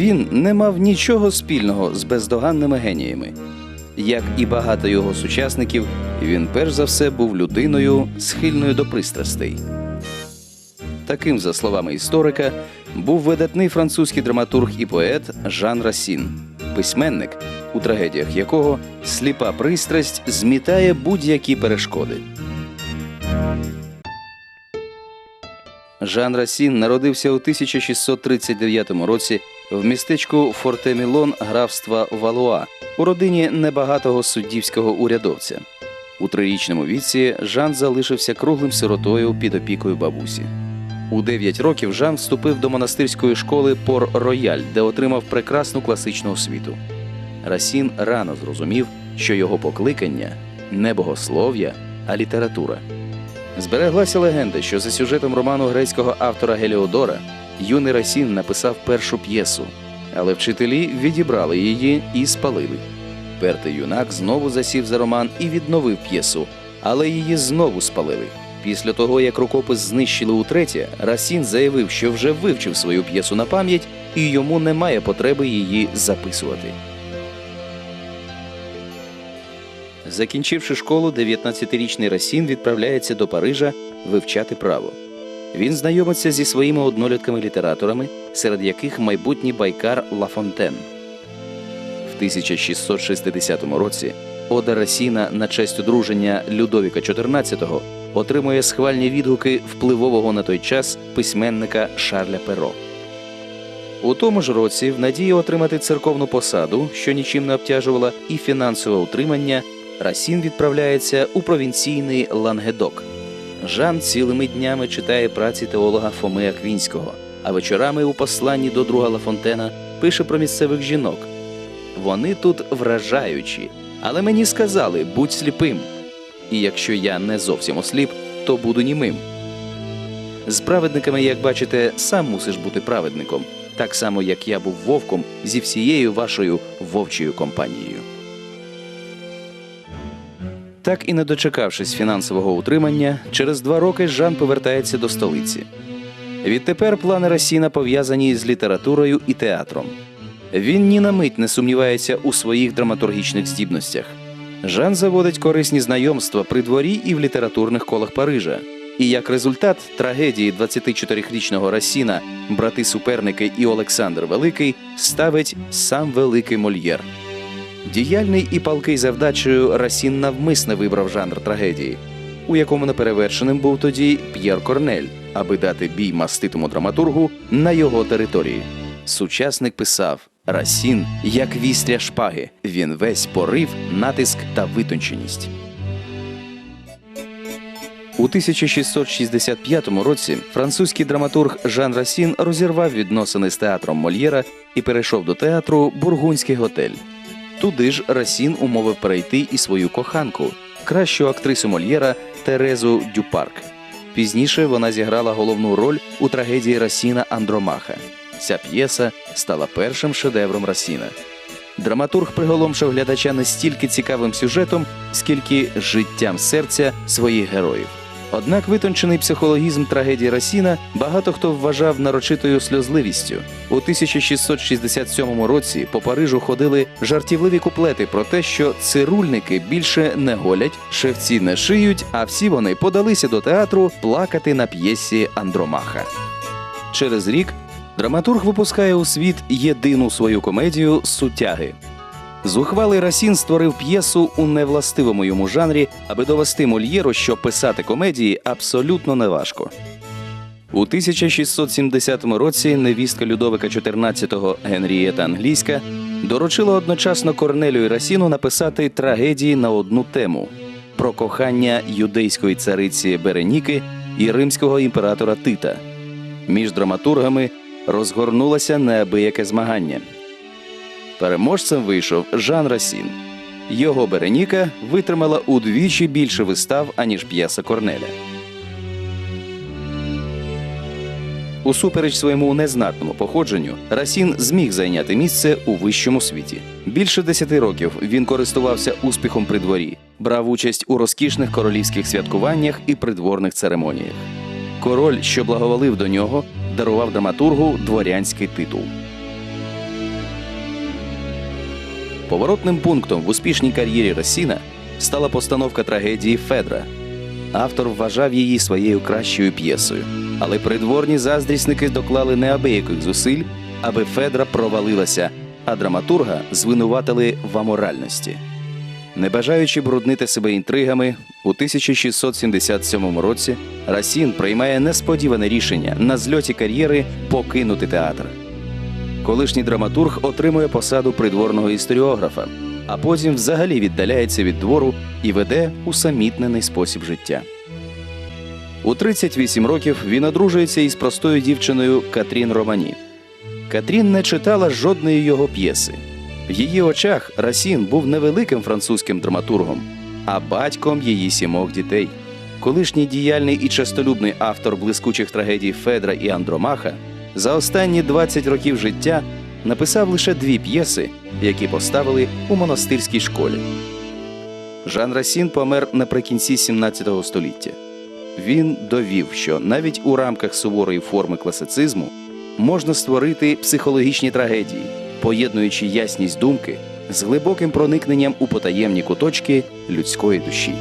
Він не мав нічого спільного з бездоганними геніями. Як і багато його сучасників, він перш за все був людиною, схильною до пристрастей. Таким, за словами історика, був видатний французький драматург і поет Жан Расін, письменник, у трагедіях якого сліпа пристрасть змітає будь-які перешкоди. Жан Расін народився у 1639 році в містечку Фортемілон графства Валуа у родині небагатого суддівського урядовця. У трирічному віці Жан залишився круглим сиротою під опікою бабусі. У 9 років Жан вступив до монастирської школи Пор Рояль, де отримав прекрасну класичну освіту. Расін рано зрозумів, що його покликання не богослов'я, а література. Збереглася легенда, що за сюжетом роману грецького автора Геліодора юний Расін написав першу п'єсу, але вчителі відібрали її і спалили. Пертий юнак знову засів за роман і відновив п'єсу, але її знову спалили. Після того, як рукопис знищили утретє, Расін заявив, що вже вивчив свою п'єсу на пам'ять і йому немає потреби її записувати. Закінчивши школу, 19-річний Расін відправляється до Парижа вивчати право. Він знайомиться зі своїми однолітками-літераторами, серед яких майбутній байкар Лафонтен. В 1660 році Ода Расіна на честь одруження Людовіка XIV отримує схвальні відгуки впливового на той час письменника Шарля Перо. У тому ж році, в надії отримати церковну посаду, що нічим не обтяжувала, і фінансове утримання, Расін відправляється у провінційний Лангедок. Жан цілими днями читає праці теолога Фоми Аквінського, а вечорами у посланні до друга Лафонтена пише про місцевих жінок. Вони тут вражаючі, але мені сказали будь сліпим. І якщо я не зовсім осліп, то буду німим. З праведниками, як бачите, сам мусиш бути праведником, так само як я був вовком зі всією вашою вовчою компанією. Так і не дочекавшись фінансового утримання, через два роки Жан повертається до столиці. Відтепер плани Расіна пов'язані з літературою і театром. Він ні на мить не сумнівається у своїх драматургічних здібностях. Жан заводить корисні знайомства при дворі і в літературних колах Парижа. І як результат трагедії 24-річного Расіна, брати-суперники і Олександр Великий ставить сам великий Мольєр. Діяльний і палкий завдачею Расін навмисне вибрав жанр трагедії, у якому неперевершеним був тоді П'єр Корнель, аби дати бій маститому драматургу на його території. Сучасник писав Расін, як вістря шпаги, він весь порив, натиск та витонченість. У 1665 році французький драматург Жан Расін розірвав відносини з театром Мольєра і перейшов до театру Бургунський готель. Туди ж Расін умовив перейти і свою коханку, кращу актрису Мольєра Терезу Дюпарк. Пізніше вона зіграла головну роль у трагедії Расіна Андромаха. Ця п'єса стала першим шедевром Расіна. Драматург приголомшив глядача не стільки цікавим сюжетом, скільки життям серця своїх героїв. Однак витончений психологізм трагедії Расіна багато хто вважав нарочитою сльозливістю. У 1667 році по Парижу ходили жартівливі куплети про те, що цирульники більше не голять, шевці не шиють, а всі вони подалися до театру плакати на п'єсі Андромаха. Через рік драматург випускає у світ єдину свою комедію Сутяги. Зухвалий Расін створив п'єсу у невластивому йому жанрі, аби довести Мольєру, що писати комедії абсолютно неважко. У 1670 році невістка Людовика XIV Генрієта Англійська доручила одночасно Корнелю і Расіну написати трагедії на одну тему про кохання юдейської цариці Береніки і римського імператора Тита. Між драматургами розгорнулося неабияке змагання. Переможцем вийшов Жан Расін. Його Береніка витримала удвічі більше вистав, аніж п'єса Корнеля. Усупереч своєму незнатному походженню, Расін зміг зайняти місце у вищому світі. Більше десяти років він користувався успіхом при дворі, брав участь у розкішних королівських святкуваннях і придворних церемоніях. Король, що благоволив до нього, дарував драматургу дворянський титул. Поворотним пунктом в успішній кар'єрі Расіна стала постановка трагедії Федра. Автор вважав її своєю кращою п'єсою, але придворні заздрісники доклали неабияких зусиль, аби Федра провалилася, а драматурга звинуватили в аморальності. Не бажаючи бруднити себе інтригами, у 1677 році Расін приймає несподіване рішення на зльоті кар'єри покинути театр. Колишній драматург отримує посаду придворного історіографа, а потім взагалі віддаляється від двору і веде усамітнений спосіб життя. У 38 років він одружується із простою дівчиною Катрін Романі. Катрін не читала жодної його п'єси. В її очах Расін був невеликим французьким драматургом, а батьком її сімох дітей. Колишній діяльний і частолюбний автор блискучих трагедій Федра і Андромаха за останні 20 років життя написав лише дві п'єси, які поставили у монастирській школі. Жан Расін помер наприкінці 17 століття. Він довів, що навіть у рамках суворої форми класицизму можна створити психологічні трагедії, поєднуючи ясність думки з глибоким проникненням у потаємні куточки людської душі.